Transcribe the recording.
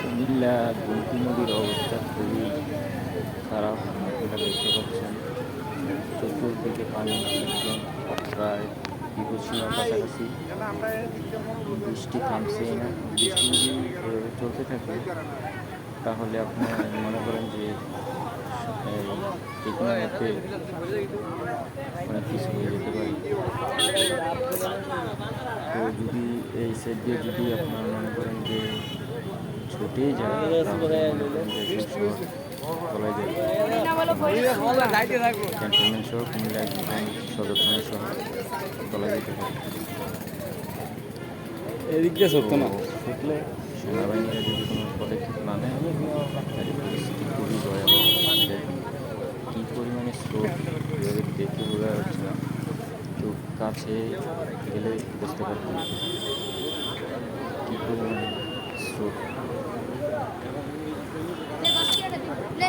কুমিল্লা গুমতি নদীর অবস্থা খুবই খারাপ। আপনারা দেখতে পাচ্ছেন, চতুর্দিকে পানি প্রায় বিপদসীমার কাছাকাছি বৃষ্টি থামছেই না। বৃষ্টি যদি চলতে থাকে, তাহলে আপনি মনে করেন যে কোনো মতে অনেক কিছু হয়ে যেতে পারে। তো যদি এই সেট দিয়ে যদি আপনার মনে করেন যে ছুটেই যায়। মনে ক্যান্টনমেন্ট সহ কুমিল্লা সদর থানা সহ বলা যেতে পারে এদিক দিয়ে সত্য না? তো সেনাবাহিনীরা যদি কোনো পদক্ষেপ না নেয় তাহলে পরিস্থিতি খুবই ভয়াবহ কী পরিমাণে স্রোত দেখে বোঝা যাচ্ছে না। তো কাছে গেলে বুঝতে পারবেন